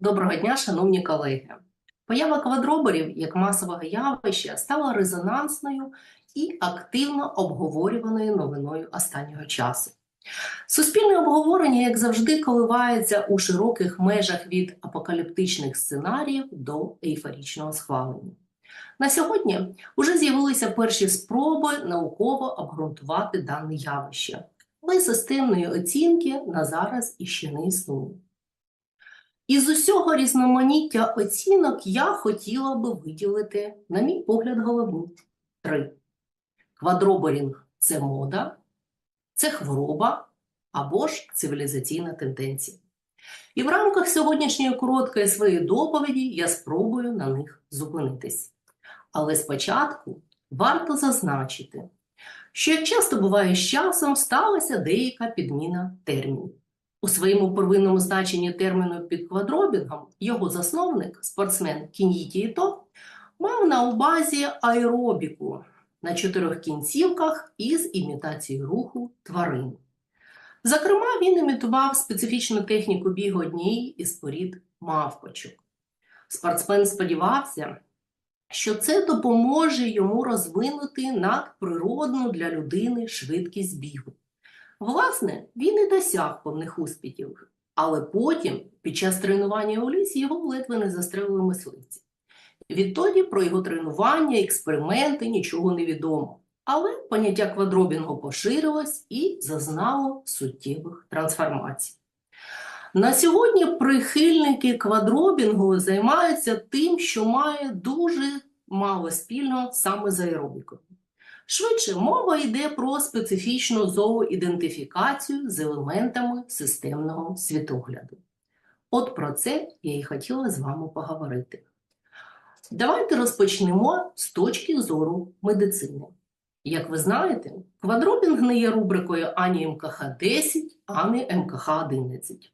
Доброго дня, шановні колеги. Поява квадроберів як масового явища стала резонансною і активно обговорюваною новиною останнього часу. Суспільне обговорення, як завжди, коливається у широких межах від апокаліптичних сценаріїв до ейфорічного схвалення. На сьогодні вже з'явилися перші спроби науково обґрунтувати дане явище, але системної оцінки на зараз іще не існує. Із усього різноманіття оцінок я хотіла би виділити, на мій погляд, головні три. Квадроберінг – це мода, це хвороба або ж цивілізаційна тенденція. І в рамках сьогоднішньої короткої своєї доповіді я спробую на них зупинитись. Але спочатку варто зазначити, що, як часто буває з часом, сталася деяка підміна термінів. У своєму первинному значенні терміну під квадробінгом його засновник, спортсмен Кін'їті Іто, мав на увазі аеробіку на чотирьох кінцівках із імітацією руху тварин. Зокрема, він імітував специфічну техніку бігу однієї із порід мавпочок. Спортсмен сподівався, що це допоможе йому розвинути надприродну для людини швидкість бігу. Власне, він і досяг повних успіхів, але потім, під час тренування у лісі, його ледве не застрелили мисливці. Відтоді про його тренування, експерименти нічого не відомо. Але поняття квадробінгу поширилось і зазнало суттєвих трансформацій. На сьогодні прихильники квадробінгу займаються тим, що має дуже мало спільного саме з аеробікою. Швидше мова йде про специфічну зооідентифікацію з елементами системного світогляду. От про це я і хотіла з вами поговорити. Давайте розпочнемо з точки зору медицини. Як ви знаєте, квадробінг не є рубрикою ані МКХ-10, ані МКХ-11.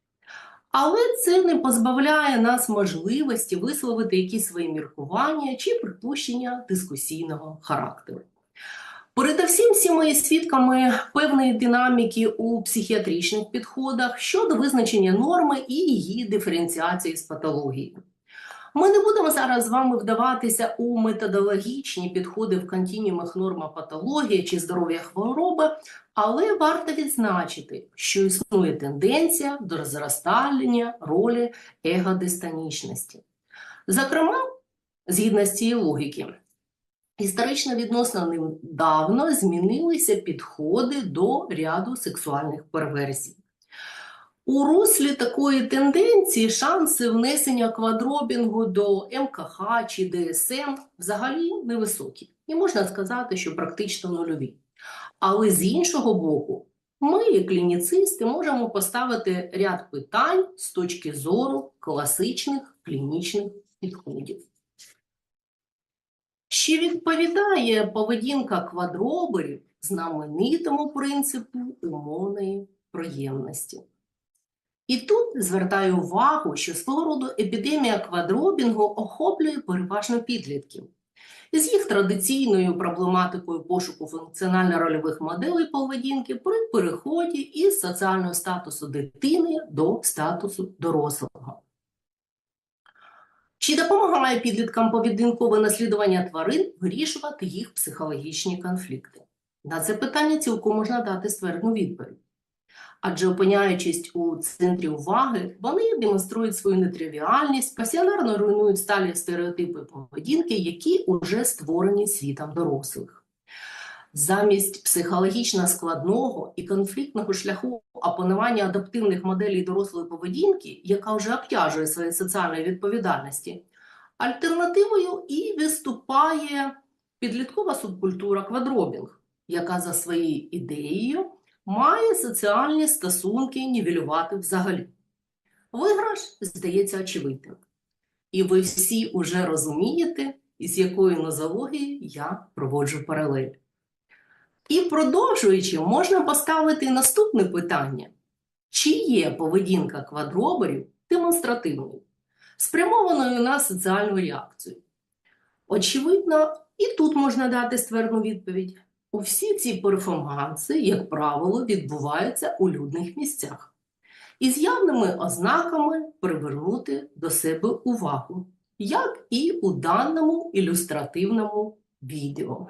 Але це не позбавляє нас можливості висловити якісь свої міркування чи припущення дискусійного характеру. Передовсім всі ми свідками певної динаміки у психіатричних підходах щодо визначення норми і її диференціації з патологією. Ми не будемо зараз з вами вдаватися у методологічні підходи в континуумах норма патології чи здоров'я хвороби, але варто відзначити, що існує тенденція до зростання ролі егодистанічності. Зокрема, згідно з цієї логіки, історично відносно недавно змінилися підходи до ряду сексуальних перверсій. У руслі такої тенденції шанси внесення квадробінгу до МКХ чи ДСМ взагалі невисокі. І можна сказати, що практично нульові. Але з іншого боку, ми, як клініцисти, можемо поставити ряд питань з точки зору класичних клінічних підходів. Чи відповідає поведінка квадроберів знаменитому принципу умовної проємності? І тут звертаю увагу, що свого роду епідемія квадробінгу охоплює переважно підлітків. З їх традиційною проблематикою пошуку функціонально-рольових моделей поведінки при переході із соціального статусу дитини до статусу дорослого. Чи допомагає підліткам поведінкове наслідування тварин вирішувати їх психологічні конфлікти? На це питання цілком можна дати ствердну відповідь. Адже опиняючись у центрі уваги, вони демонструють свою нетривіальність, пасіонарно руйнують сталі стереотипи поведінки, які вже створені світом дорослих. Замість психологічно складного і конфліктного шляху опанування адаптивних моделей дорослої поведінки, яка вже обтяжує своєю соціальною відповідальності, альтернативою і виступає підліткова субкультура квадробінг, яка за своєю ідеєю має соціальні стосунки нівелювати взагалі. Виграш здається очевидним. І ви всі уже розумієте, із якою нозологією я проводжу паралель. І продовжуючи, можна поставити наступне питання: чи є поведінка квадроберів демонстративною, спрямованою на соціальну реакцію? Очевидно, і тут можна дати ствердну відповідь. Усі ці перформанси, як правило, відбуваються у людних місцях. і з явними ознаками привернути до себе увагу, як і у даному ілюстративному відео.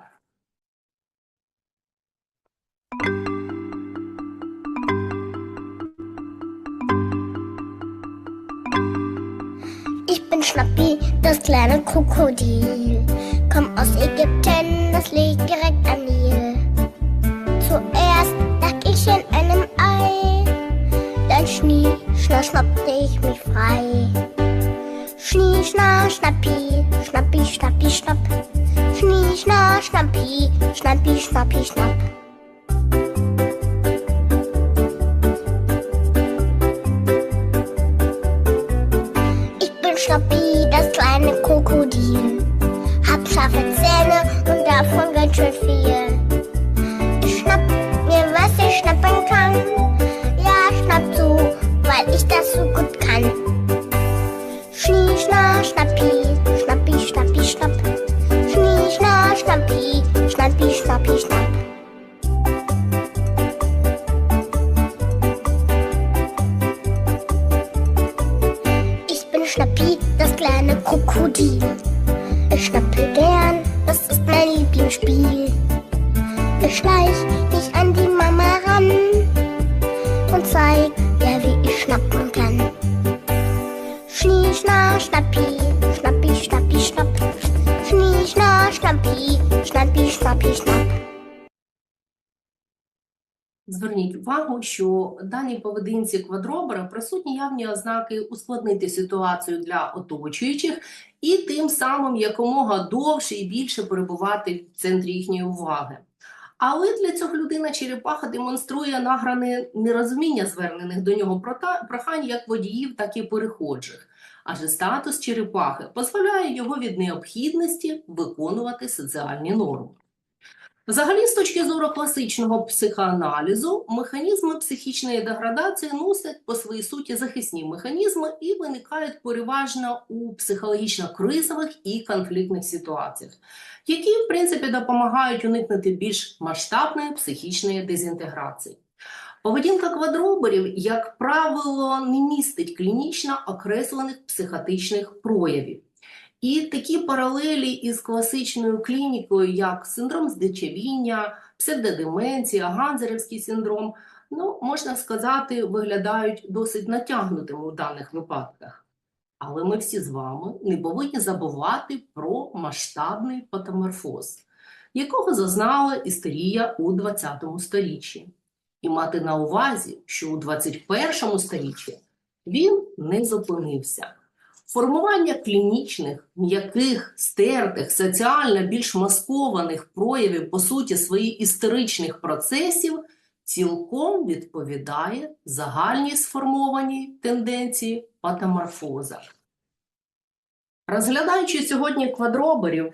Schnappi, das kleine Krokodil. Komm aus Ägypten, das liegt direkt am Nil. Zuerst lag ich in einem Ei, dann schnie, schna, schnappte ich mich frei. Schnie, schna, schnappi, schnappi, schnappi, schnapp. Schnie, schna, schnappi, schnappi, schnappi, schnapp. Trophy. Ich schleich mich an die Mama ran und zeig ihr, wie ich schnappen kann. Schnie, schna, schnappi, schnappi, schnappi, schnapp. Schnie, schna, schnappi, schnappi, schnappi, schnapp. Зверніть увагу, що в даній поведінці квадробера присутні явні ознаки ускладнити ситуацію для оточуючих і тим самим якомога довше і більше перебувати в центрі їхньої уваги. Але для цього людина черепаха демонструє награне нерозуміння звернених до нього прохань як водіїв, так і переходжих. Адже статус черепахи дозволяє його від необхідності виконувати соціальні норми. Взагалі, з точки зору класичного психоаналізу, механізми психічної деградації носять по своїй суті захисні механізми і виникають переважно у психологічно-кризових і конфліктних ситуаціях, які, в принципі, допомагають уникнути більш масштабної психічної дезінтеграції. Поведінка квадроберів, як правило, не містить клінічно окреслених психотичних проявів. І такі паралелі із класичною клінікою, як синдром здичавіння, псевдодеменція, ганзерівський синдром, ну, можна сказати, виглядають досить натягнутими у даних випадках. Але ми всі з вами не повинні забувати про масштабний патоморфоз, якого зазнала істерія у 20 сторіччі. І мати на увазі, що у 21 сторіччі він не зупинився. Формування клінічних, м'яких, стертих, соціально більш маскованих проявів, по суті, своїх історичних процесів цілком відповідає загальній сформованій тенденції патоморфоза. Розглядаючи сьогодні квадроберів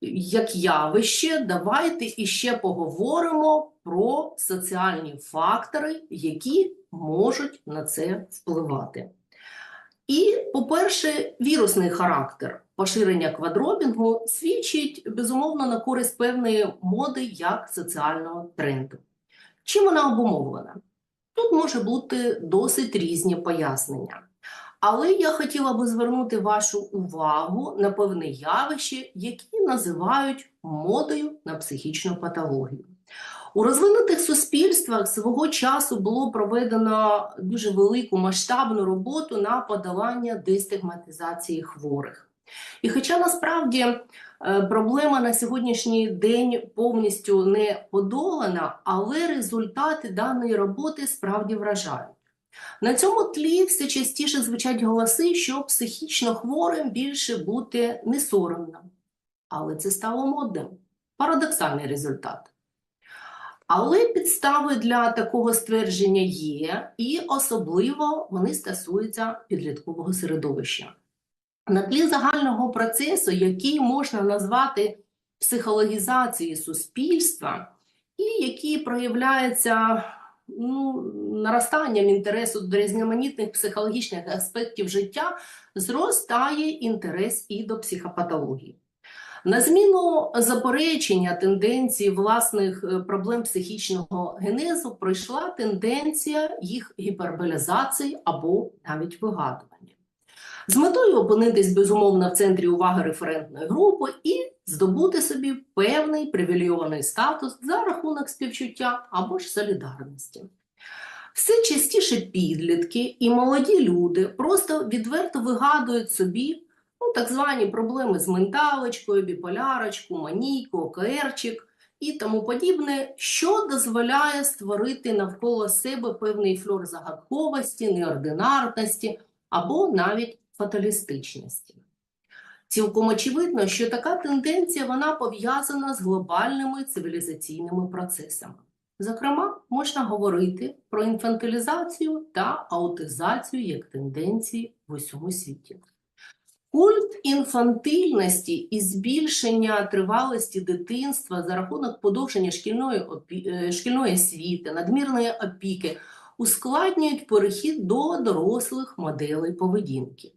як явище, давайте іще поговоримо про соціальні фактори, які можуть на це впливати. І, по-перше, вірусний характер поширення квадробінгу свідчить, безумовно, на користь певної моди як соціального тренду. Чим вона обумовлена? Тут може бути досить різні пояснення. Але я хотіла би звернути вашу увагу на певне явище, які називають модою на психічну патологію. У розвинутих суспільствах свого часу було проведено дуже велику масштабну роботу на подолання дестигматизації хворих. І хоча насправді е, проблема на сьогоднішній день повністю не подолана, але результати даної роботи справді вражають. На цьому тлі все частіше звучать голоси, що психічно хворим більше бути не соромно. Але це стало модним. Парадоксальний результат. Але підстави для такого ствердження є, і особливо вони стосуються підліткового середовища. На тлі загального процесу, який можна назвати психологізацією суспільства, і який проявляється ну, наростанням інтересу до різноманітних психологічних аспектів життя, зростає інтерес і до психопатології. На зміну заперечення тенденції власних е, проблем психічного генезу прийшла тенденція їх гіперболізації або навіть вигадування. З метою опинитись безумовно в центрі уваги референтної групи і здобути собі певний привілейований статус за рахунок співчуття або ж солідарності. Все частіше підлітки і молоді люди просто відверто вигадують собі так звані проблеми з менталочкою, біполярочку, манійку, ОКРчик і тому подібне, що дозволяє створити навколо себе певний фльор загадковості, неординарності або навіть фаталістичності. Цілком очевидно, що така тенденція вона пов'язана з глобальними цивілізаційними процесами. Зокрема, можна говорити про інфантилізацію та аутизацію як тенденції в усьому світі. Культ інфантильності і збільшення тривалості дитинства за рахунок подовження шкільної, опі... е, шкільної освіти, надмірної опіки ускладнюють перехід до дорослих моделей поведінки.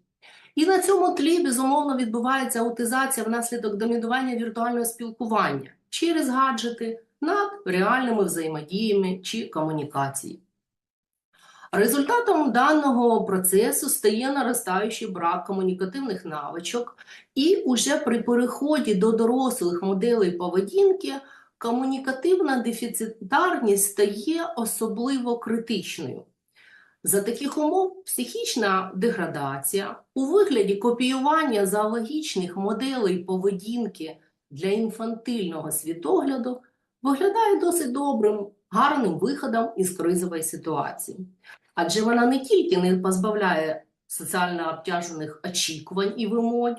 І на цьому тлі, безумовно, відбувається аутизація внаслідок домінування віртуального спілкування через гаджети над реальними взаємодіями чи комунікації. Результатом даного процесу стає наростаючий брак комунікативних навичок, і уже при переході до дорослих моделей поведінки комунікативна дефіцитарність стає особливо критичною. За таких умов психічна деградація у вигляді копіювання зоологічних моделей поведінки для інфантильного світогляду виглядає досить добрим, гарним виходом із кризової ситуації. Адже вона не тільки не позбавляє соціально обтяжених очікувань і вимог,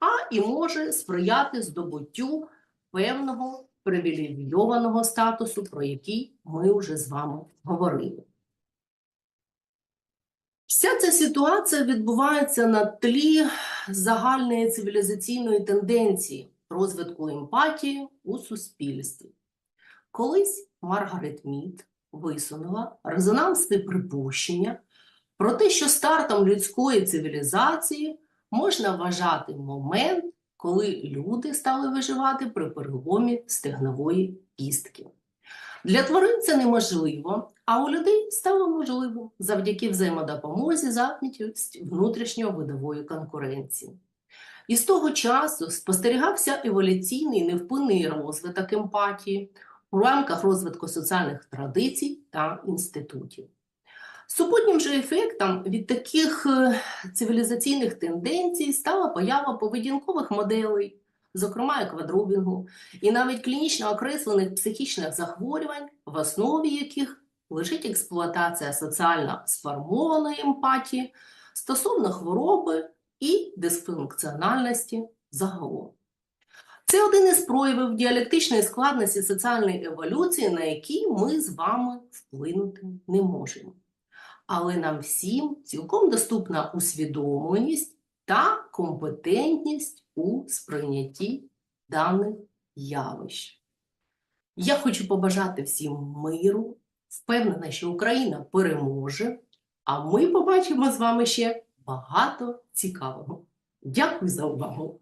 а і може сприяти здобуттю певного привілейованого статусу, про який ми вже з вами говорили. Вся ця ситуація відбувається на тлі загальної цивілізаційної тенденції розвитку емпатії у суспільстві. Колись Маргарет Мід висунула резонансне припущення про те, що стартом людської цивілізації можна вважати момент, коли люди стали виживати при переломі стегнової кістки. Для тварин це неможливо, а у людей стало можливо завдяки взаємодопомозі західності внутрішньо-видової конкуренції. І з того часу спостерігався еволюційний невпинний розвиток емпатії у рамках розвитку соціальних традицій та інститутів. Супутнім же ефектом від таких е, цивілізаційних тенденцій стала поява поведінкових моделей, зокрема і квадробінгу, і навіть клінічно окреслених психічних захворювань, в основі яких лежить експлуатація соціально сформованої емпатії стосовно хвороби і дисфункціональності загалом. Це один із проявів діалектичної складності соціальної еволюції, на який ми з вами вплинути не можемо. Але нам всім цілком доступна усвідомленість та компетентність у сприйнятті даних явищ. Я хочу побажати всім миру, впевнена, що Україна переможе, а ми побачимо з вами ще багато цікавого. Дякую за увагу!